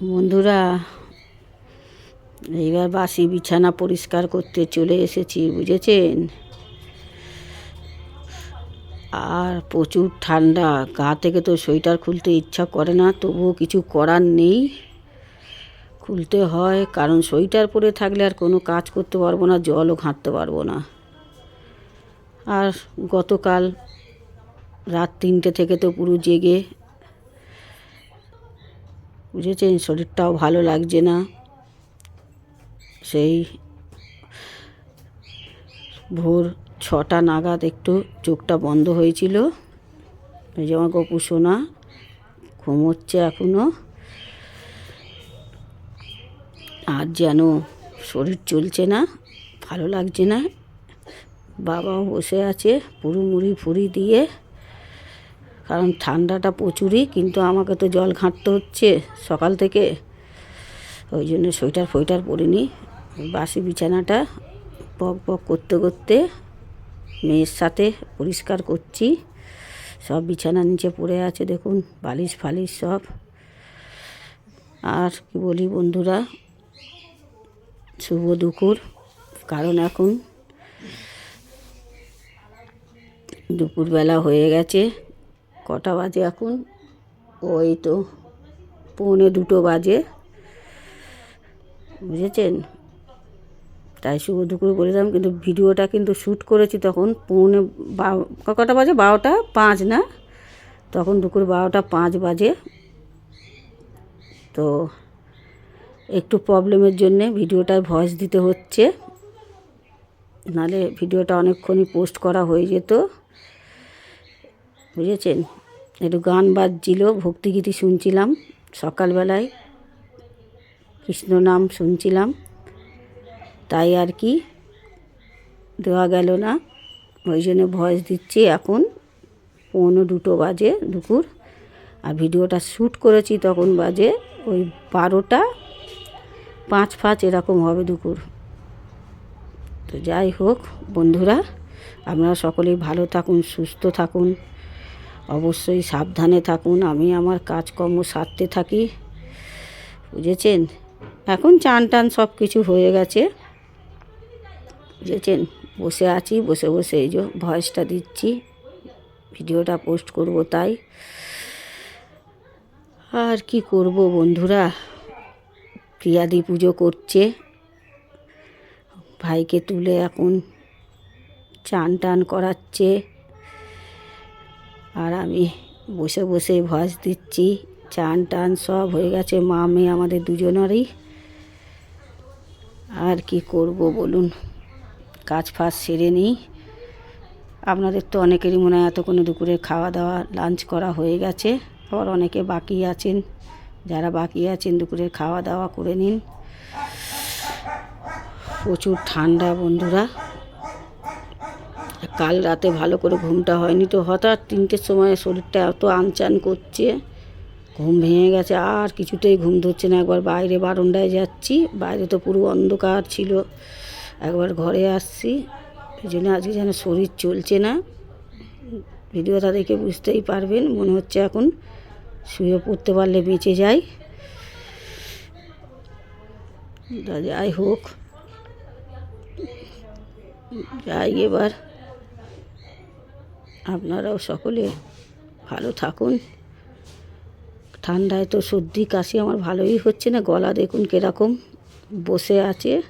বন্ধুরা, এইবার বাসি বিছানা পরিষ্কার করতে চলে এসেছি, বুঝেছেন? আর প্রচুর ঠান্ডা, গা থেকে তো সোয়েটার খুলতে ইচ্ছা করে না, তবুও কিছু করার নেই। খুলতে হয়, কারণ সোয়েটার পরে থাকলে আর কোনো কাজ করতে পারব না, জলও ঘাঁটতে পারব না। আর গতকাল রাত তিনটে থেকে তো পুরো জেগে বুঝেছেন শরীরটাও ভালো লাগছে না। সেই ভোর ছটা নাগাদ একটু চোখটা বন্ধ হয়েছিল। এই যে আমার গপু সোনা ঘুমোচ্ছে এখনও আর যেন শরীর চলছে না, ভালো লাগছে না। বাবাও বসে আছে, পুরু মুড়ি ফুড়ি দিয়ে। কারণ ঠান্ডাটা প্রচুরই, কিন্তু আমাকে তো জল ঘাঁটতে হচ্ছে সকাল থেকে। ওই জন্য সোয়েটার ফোয়েটার পরিনি। বাসি বিছানাটা পক পক করতে করতে মেয়ের সাথে পরিষ্কার করছি। সব বিছানা নিচে পড়ে আছে, দেখুন, বালিশ ফালিশ সব। আর কি বলি বন্ধুরা, শুভ দুপুর। কারণ এখন দুপুরবেলা হয়ে গেছে। কটা বাজে এখন? ওই তো পৌনে দুটো বাজে। বুঝেছেন? তাই শুভ দুপুর বলেছিলাম, কিন্তু ভিডিওটা কিন্তু শ্যুট করেছি তখন পৌনে বারো কটা বাজে? বারোটা পাঁচ না? তখন দুপুর বারোটা পাঁচ বাজে। তো একটু প্রবলেমের জন্যে ভিডিওটায় ভয়েস দিতে হচ্ছে। নালে ভিডিওটা অনেকক্ষণই পোস্ট করা হয়ে যেত। বুঝেছেন? একটু গান বাজছিল, ভক্তিগীতি শুনছিলাম সকালবেলায়। কৃষ্ণ নাম শুনছিলাম। তাই আর কি, দেওয়া গেল না। ওই জন্য ভয়েস দিচ্ছি এখন। পৌনে দুটো বাজে দুপুর। আর ভিডিওটা শ্যুট করেছি তখন বাজে ওই বারোটা। পাঁচ পাঁচ এরকম হবে দুপুর। তো যাই হোক বন্ধুরা, আপনারা সকলেই ভালো থাকুন, সুস্থ থাকুন। অবশ্যই সাবধানে থাকুন, আমি আমার কাজকর্ম সারতে থাকি। বুঝেছেন? এখন চান টান সব কিছু হয়ে গেছে। বুঝেছেন? বসে আছি, বসে বসে এই যে ভয়েসটা দিচ্ছি। ভিডিওটা পোস্ট করব তাই। আর কি করব বন্ধুরা? প্রিয়াদি পুজো করছে। ভাইকে তুলে এখন চান টান করাচ্ছে। আর আমি বসে বসে ভয়েস দিচ্ছি। চান টান সব হয়ে গেছে, মা, মেয়ে আমাদের দুজনেরই। আর কি করব বলুন, কাজ ফাজ সেরে নিই। আপনাদের তো অনেকেরই মনে হয় এতক্ষণে দুপুরে খাওয়া দাওয়া লাঞ্চ করা হয়ে গেছে। আবার অনেকে বাকি আছেন, যারা বাকি আছেন দুপুরের খাওয়া দাওয়া করে নিন। প্রচুর ঠান্ডা বন্ধুরা। কাল রাতে ভালো করে ঘুমটা হয়নি তো হঠাৎ তিনটের সময় শরীরটা এত আনচান করছে, ঘুম ভেঙে গেছে, আর কিছুতেই ঘুম ধরছে না। একবার বাইরে বারান্দায় যাচ্ছি, বাইরে তো পুরো অন্ধকার ছিল, একবার ঘরে আসছি, এই জন্য আজকে যেন শরীর চলছে না। ভিডিওটা দেখে বুঝতেই পারবেন, মনে হচ্ছে এখন শুয়ে পড়তে পারলে বেঁচে যাই। যাই হোক, যাই এবার। আপনারাও সকলে ভালো থাকুন। ঠান্ডায় তো সর্দি, কাশি আমার ভালোই হচ্ছে না। গলা দেখুন কীরকম বসে আছে।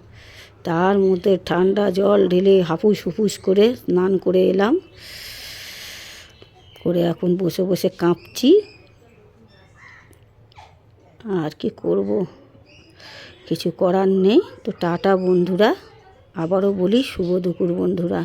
তার মধ্যে ঠান্ডা জল ঢেলে হাফুস হুপুস করে স্নান করে এলাম। করে এখন বসে বসে কাঁপছি। আর কি করব? কিছু করার নেই। তো টাটা বন্ধুরা। আবারও বলি, শুভ দুপুর বন্ধুরা।